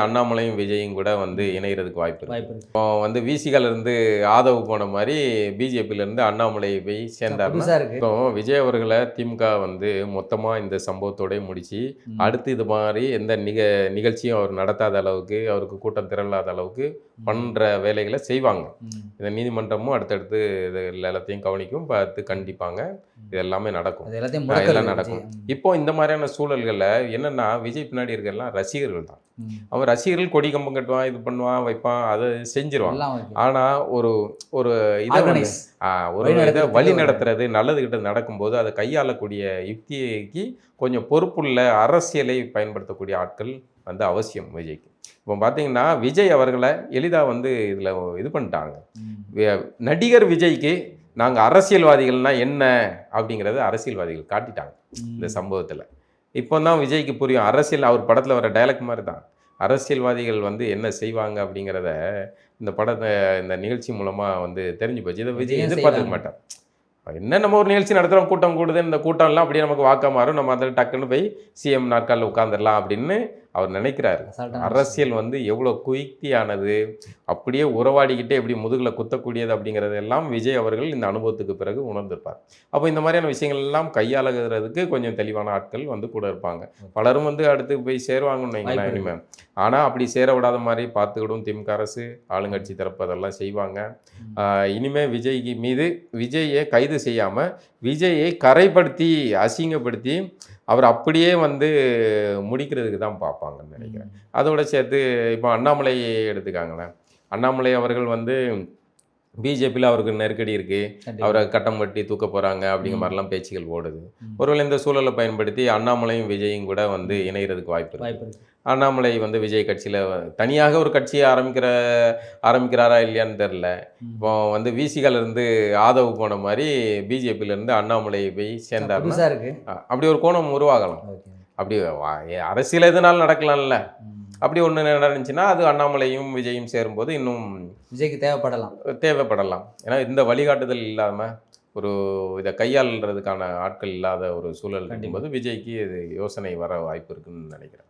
அண்ணாமலையும் விஜயும் கூட வந்து இணையறதுக்கு வாய்ப்பு இருக்கு. இப்போ வந்து விசிகால இருந்து ஆதவ் போன மாதிரி பிஜேபியில இருந்து அண்ணாமலை போய் இருக்கு. இப்போ விஜய் அவர்களை திமுக வந்து மொத்தமா இந்த சம்பவத்தோட முடிச்சு. அடுத்து இது மாதிரி எந்த நிக நிகழ்ச்சியும் அவர் நடத்தாத அளவுக்கு அவருக்கு கூட்டம் திரளாத அளவுக்கு பண்ற வேலைகளை செய்வாங்க. இந்த நீதிமன்றமும் அடுத்தடுத்து இது எல்லாத்தையும் கவனிக்கும் பார்த்து கண்டிப்பாங்க. இது எல்லாமே நடக்கும். எல்லாம் நடக்கும். இப்போ இந்த மாதிரியான சூழல்களில் என்னன்னா விஜய் பின்னாடி இருக்கலாம் ரசிகர்கள் தான். அவன் ரசிகர்கள் கொடி கம்பம் கட்டுவான் இது பண்ணுவான் வைப்பான் அதை செஞ்சிருவான். ஆனா ஒரு ஒரு இதை ஒரு வழி இதை வழி நடத்துறது நல்லது கிட்ட நடக்கும்போது அதை கையாளக்கூடிய யுக்திக்கு கொஞ்சம் பொறுப்புள்ள அரசியலை பயன்படுத்தக்கூடிய ஆட்கள் வந்து அவசியம் விஜய்க்கு. இப்போ பார்த்தீங்கன்னா விஜய் அவர்களை எளிதாக வந்து இதில் இது பண்ணிட்டாங்க. நடிகர் விஜய்க்கு நாங்கள் அரசியல்வாதிகள்னா என்ன அப்படிங்கிறத அரசியல்வாதிகள் காட்டிட்டாங்க இந்த. சம்பவத்தில். இப்போ தான் விஜய்க்கு புரியும் அரசியல் அவர் படத்தில் வர டைலாக் மாதிரி தான். அரசியல்வாதிகள் வந்து என்ன செய்வாங்க அப்படிங்கிறத இந்த படத்தை இந்த நிகழ்ச்சி மூலமாக வந்து தெரிஞ்சு போச்சு. இதை விஜய் எதிர்பார்த்துக்க. மாட்டார். என்ன நம்ம ஒரு நிகழ்ச்சி நடத்துகிறோம் கூட்டம் கூடுது இந்த கூட்டம்லாம் அப்படியே நமக்கு வாக்கா மாறும். நம்ம அதில் டக்குன்னு போய் சிஎம் நாற்காலில் உட்காந்துடலாம் அப்படின்னு அவர் நினைக்கிறாரு. அரசியல் வந்து எவ்வளோ குயுக்தியானது அப்படியே உறவாடிக்கிட்டே எப்படி முதுகில் குத்தக்கூடியது அப்படிங்கிறது எல்லாம் விஜய் அவர்கள் இந்த அனுபவத்துக்கு பிறகு உணர்ந்திருப்பார். அப்போ இந்த மாதிரியான விஷயங்கள் எல்லாம் கையாளுகிறதுக்கு கொஞ்சம் தெளிவான ஆட்கள் வந்து கூட இருப்பாங்க. பலரும் வந்து அடுத்து போய் சேருவாங்கன்னு வைங்களேன் இனிமேல். ஆனால் அப்படி சேர விடாத மாதிரி பார்த்துக்கிடும் திமுக அரசு ஆளுங்கட்சி தரப்பு அதெல்லாம் செய்வாங்க. ம். ஆஹ் இனிமே விஜய்க்கு மீது விஜயை கைது செய்யாமல் விஜயை கரைப்படுத்தி அசிங்கப்படுத்தி அவர் அப்படியே வந்து முடிக்கிறதுக்கு தான் பார்ப்பாங்கன்னு நினைக்கிறேன். அதோட சேர்த்து இப்போ அண்ணாமலை எடுத்துக்காங்களேன். அண்ணாமலை அவர்கள் வந்து பிஜேபியில் அவருக்கு நெருக்கடி இருக்குது. அவரை கட்டம் கட்டி தூக்க போகிறாங்க அப்படிங்கிற. மாதிரிலாம் பேச்சுகள் ஓடுது. ஒருவேளை இந்த சூழலை பயன்படுத்தி அண்ணாமலையும் விஜயும் கூட வந்து இணையறதுக்கு வாய்ப்பு இருக்கு. வாய்ப்பு இருக்கு. அண்ணாமலை வந்து விஜய் கட்சியில் தனியாக ஒரு கட்சியை ஆரம்பிக்கிற ஆரம்பிக்கிறாரா இல்லையான்னு தெரில. இப்போ வந்து விசிகால இருந்து ஆதவ் போன மாதிரி பிஜேபியில இருந்து அண்ணாமலை போய் அ- அப்படி ஒரு கோணம் உருவாகலாம். அப்படி அரசியல் எதுனாலும் நடக்கலாம்ல. அப்படி ஒன்று நடந்துச்சுன்னா அது அண்ணாமலையும் விஜயும் சேரும்போது இன்னும் விஜய்க்கு தேவைப்படலாம். தேவைப்படலாம். ஏன்னா இந்த வழிகாட்டுதல் இல்லாமல் ஒரு இதை கையாளுறதுக்கான ஆட்கள் இல்லாத ஒரு சூழல். இருக்கும்போது விஜய்க்கு இது யோசனை வர வாய்ப்பு இருக்குன்னு நினைக்கிறேன்.